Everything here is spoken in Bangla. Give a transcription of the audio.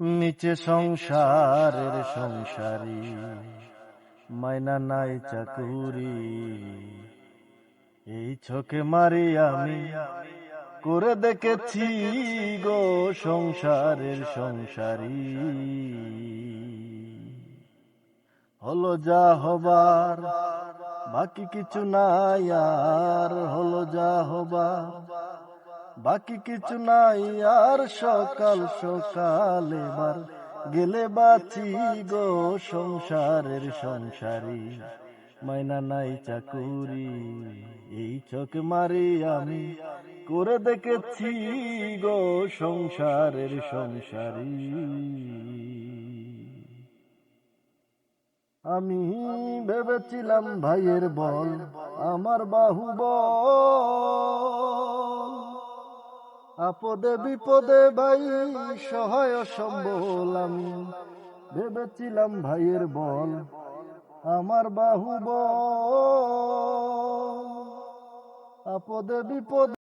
নিচে সংসারের সংসারী, মাইনা নাই চাকুরি। এই ছকে মারি আমি, করে দেখেছি গো সংসারের সংসারী। হলো যা হবার, বাকি কিছু নাই আর হলো যা হবার বাকি কিছু নাই আর সকাল সকাল এবার গেলে বাঁচি গো সংসারের সংসারী। মাইনা নাই চাকুরি, এই চোখ মারি আমি করে দেখেছি গো সংসারের সংসারী। আমি ভেবেছিলাম ভাইয়ের বল, আমার বাহু আপদে বিপদে ভাই সহায় সম্বল আমি ভেবেছিলাম ভাইয়ের বল আমার বাহু বল আপদে বিপদে